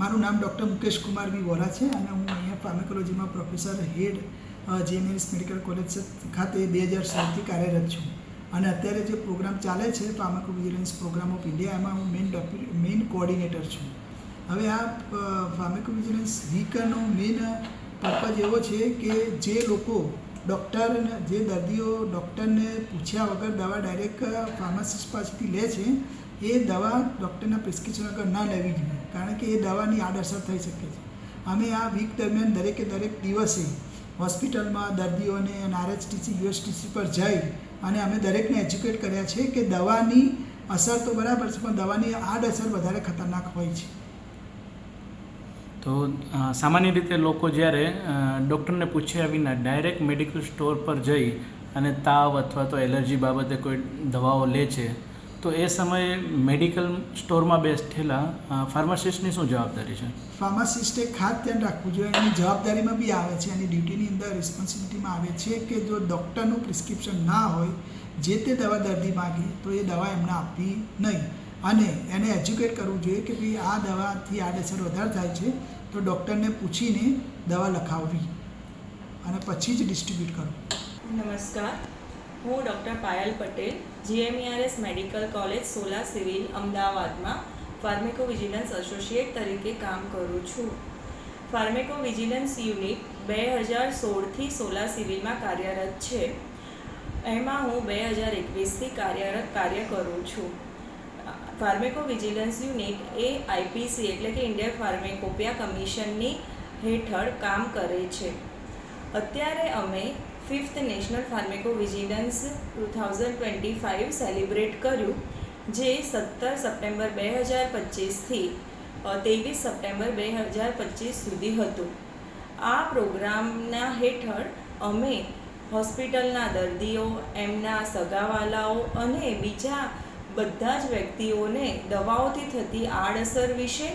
મારું નામ doctor Mukesh Kumar V Vora છે અને હું અહીંયા ફાર્મેકોલોજીમાં professor head GMS medical college ખાતે બે હજાર સોળથી કાર્યરત છું. અને અત્યારે જે પ્રોગ્રામ ચાલે છે pharmacovigilance programme of India એમાં હું મેઇન મેઇન કોઓર્ડિનેટર છું. હવે આ ફાર્માકો વિજિલન્સ વીકનો મેઇન પર્પઝ એવો છે કે જે લોકો ડૉક્ટર જે દર્દીઓ ડૉક્ટરને પૂછ્યા વગર દવા ડાયરેક્ટ ફાર્માસિસ્ટ પાસેથી લે છે, એ દવા ડૉક્ટરના પ્રિસ્ક્રિપ્શન વગર ન લેવી જોઈએ, કારણ કે એ દવાની આડઅસર થઈ શકે છે. અમે આ વીક દરમિયાન દરેકે દરેક દિવસે હોસ્પિટલમાં દર્દીઓને અને આરએચટીસી યુએસટીસી પર જઈ અને અમે દરેકને એજ્યુકેટ કર્યા છે કે દવાની અસર તો બરાબર છે, પણ દવાની આડઅસર વધારે ખતરનાક હોય છે. તો સામાન્ય રીતે લોકો જ્યારે ડૉક્ટરને પૂછ્યા વિના ડાયરેક્ટ મેડિકલ સ્ટોર પર જઈ અને તાવ અથવા તો એલર્જી બાબતે કોઈ દવાઓ લે છે, તો એ સમયે મેડિકલ સ્ટોરમાં બેઠેલા ફાર્માસિસ્ટની શું જવાબદારી છે? ફાર્માસિસ્ટે ખાસ ધ્યાન રાખવું જોઈએ. એની જવાબદારીમાં બી આવે છે એની ડ્યુટીની અંદર રિસ્પોન્સિબિલિટીમાં આવે છે કે જો ડૉક્ટરનું પ્રિસ્ક્રિપ્શન ના હોય, જે તે દવા દર્દી માગે, તો એ દવા એમને આપવી નહીં. અને એને એજ્યુકેટ કરવું જોઈએ કે ભાઈ આ દવાથી આડઅસર વધારે થાય છે. તો ડૉક્ટરને પૂછીને દવા લખાવવી અને પછી જ ડિસ્ટ્રીબ્યુટ કરો. નમસ્કાર. હું doctor Payal Patel, GMERS medical college, Sola civil, અમદાવાદમાં ફાર્મેકો વિજિલન્સ એસોસિએટ તરીકે કામ કરું છું. ફાર્મેકો વિજિલન્સ યુનિટ બે હજાર સોળથી સોલા સિવિલમાં કાર્યરત છે. એમાં હું બે હજાર એકવીસથી કાર્યરત કાર્ય કરું છું. ફાર્મેકો વિજિલન્સ યુનિટ એ આઈપીસી એટલે કે ઇન્ડિયા ફાર્મેકોપિયા કમિશનની હેઠળ કામ કરે છે. અત્યારે અમે fifth national pharmacovigilance two thousand twenty five celebrate કર્યું, જે સત્તર સપ્ટેમ્બર બે હજાર પચીસથી ત્રેવીસ સપ્ટેમ્બર બે હજાર પચીસ સુધી હતું. આ પ્રોગ્રામના હેઠળ અમે હોસ્પિટલના દર્દીઓ, એમના સગાવાલાઓ અને બીજા બધા જ વ્યક્તિઓને દવાઓથી થતી આડઅસર વિશે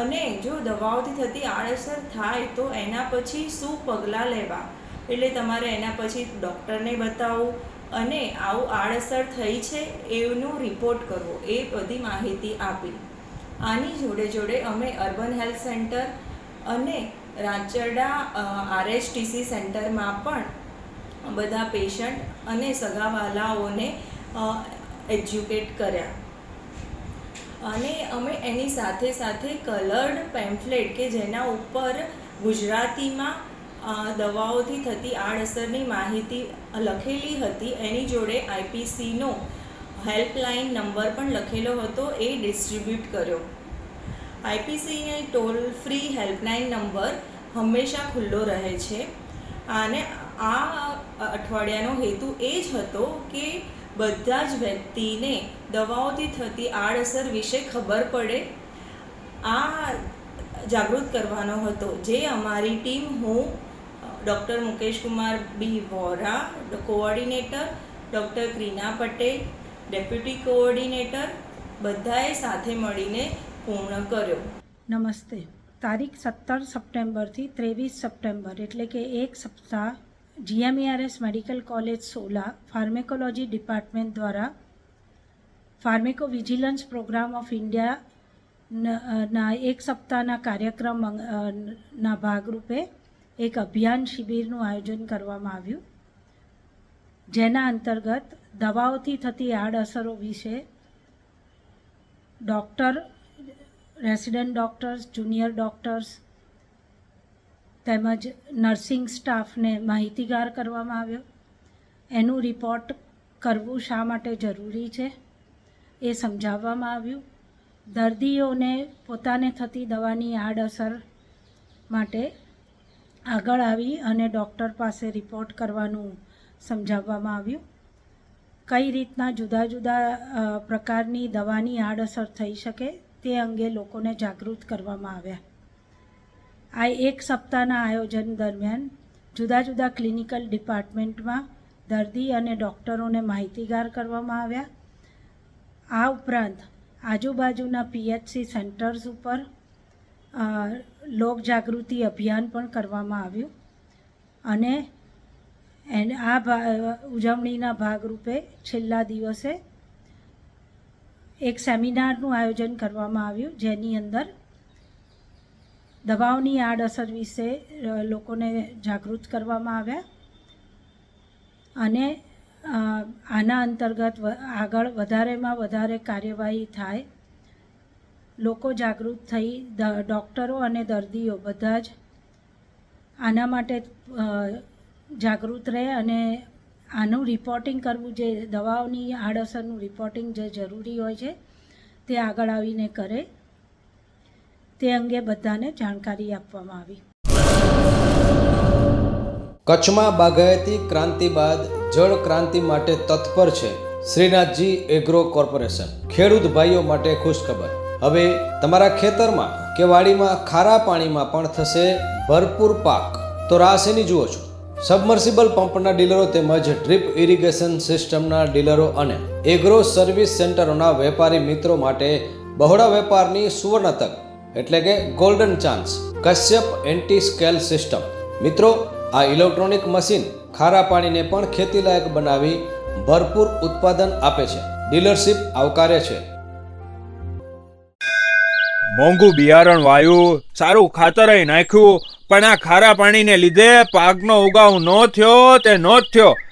અને જો દવાઓથી થતી આડઅસર થાય તો એના પછી શું પગલાં લેવા? એટલે તમારે એના પછી ડૉક્ટરને બતાવવું અને આવું આડઅસર થઈ છે એનું રિપોર્ટ કરવો, એ બધી માહિતી આપી. આની જોડે જોડે અમે અર્બન હેલ્થ સેન્ટર અને રાચરડા આરએસટીસી સેન્ટરમાં પણ બધા પેશન્ટ અને સગાવાલાઓને એજ્યુકેટ કર્યા. અને અમે એની સાથે સાથે કલર્ડ પેમ્ફલેટ કે જેના ઉપર ગુજરાતીમાં દવાઓથી થતી આડઅસરની માહિતી લખેલી હતી, એની જોડે આઈપીસીનો હેલ્પલાઇન નંબર પણ લખેલો હતો, એ ડિસ્ટ્રીબ્યુટ કર્યો. આઈપીસીએ ટોલ ફ્રી હેલ્પલાઇન નંબર હંમેશા ખુલ્લો રહે છે. અને આ અઠવાડિયાનો હેતુ એ જ હતો કે બધા જ વ્યક્તિને દવાઓથી થતી આડઅસર વિશે ખબર પડે. આ જાગૃત કરવાનો હતો. જે અમારી ટીમ હું, doctor Mukesh Kumar B Vora, coordinator doctor Krina Patel, deputy coordinator બધાએ સાથે મળીને પૂર્ણ કર્યો. નમસ્તે. તારીખ સત્તર સપ્ટેમ્બરથી ત્રેવીસ સપ્ટેમ્બર એટલે કે એક સપ્તાહ GMERS medical college Sola pharmacology department દ્વારા pharmacovigilance programme of India ના એક સપ્તાહના કાર્યક્રમ ના ભાગરૂપે એક અભિયાન શિબિરનું આયોજન કરવામાં આવ્યું. જેના અંતર્ગત દવાઓથી થતી આડઅસરો વિશે doctor, resident doctors, junior doctors તેમજ નર્સિંગ સ્ટાફને માહિતીગાર કરવામાં આવ્યો. એનું રિપોર્ટ કરવું શા માટે જરૂરી છે એ સમજાવવામાં આવ્યું. દર્દીઓને પોતાને થતી દવાની આડઅસર માટે આગળ આવી અને ડૉક્ટર પાસે રિપોર્ટ કરવાનું સમજાવવામાં આવ્યું. કઈ રીતના જુદા જુદા પ્રકારની દવાની આડઅસર થઈ શકે તે અંગે લોકોને જાગૃત કરવામાં આવ્યા. આ એક સપ્તાહના આયોજન દરમિયાન જુદા જુદા ક્લિનિકલ ડિપાર્ટમેન્ટમાં દર્દી અને ડૉક્ટરોને માહિતીગાર કરવામાં આવ્યા. આ ઉપરાંત આજુબાજુના પીએચસી સેન્ટર્સ ઉપર લોકજાગૃતિ અભિયાન પણ કરવામાં આવ્યું. અને એને, આ ઉજવણીના ભાગરૂપે છેલ્લા દિવસે એક સેમિનારનું આયોજન કરવામાં આવ્યું, જેની અંદર દવાઓની આડઅસર વિશે લોકોને જાગૃત કરવામાં આવ્યા અને આના અંતર્ગત આગળ વધારેમાં વધારે કાર્યવાહી થાય. લોકો જાગૃત થઈ ડૉક્ટરો અને દર્દીઓ બધા જ આના માટે જાગૃત રહે અને આનું રિપોર્ટિંગ કરવું જે દવાઓની આડઅસરનું રિપોર્ટિંગ જે જરૂરી હોય છે, તે આગળ આવીને કરે. તે અંગે બધાને જાણકારી આપવામાં આવી. કચ્છમાં બાગાયતી ક્રાંતિ બાદ જળ ક્રાંતિ માટે તત્પર છે શ્રીનાથજી એગ્રો કોર્પોરેશન. ખેડૂત ભાઈઓ માટે ખુશખબર. હવે તમારા ખેતરમાં કે વાડીમાં ખારા પાણીમાં પણ થશે ભરપૂર પાક. તો રાશિની જુઓ છો. સબમર્સિબલ પંપના ડીલરો તેમજ ડ્રીપ ઇરિગેશન સિસ્ટમના ડીલરો અને એગ્રો સર્વિસ સેન્ટરોના વેપારી મિત્રો માટે બહોળા વેપારની સુવર્ણ તક. એટલે કે golden chance Kashyap anti scale system મિત્રો, આ ઇલેક્ટ્રોનિક મશીન ખારા પાણીને પણ ખેતીલાયક બનાવી ભરપૂર ઉત્પાદન આપે છે. ડીલરશીપ આવકારે છે. મોંઘું બિયારણ વાયું, સારું ખાતર નાખ્યું, પણ આ ખારા પાણીને લીધે પાકનો ઉગાવ નો થયો તે ન થયો.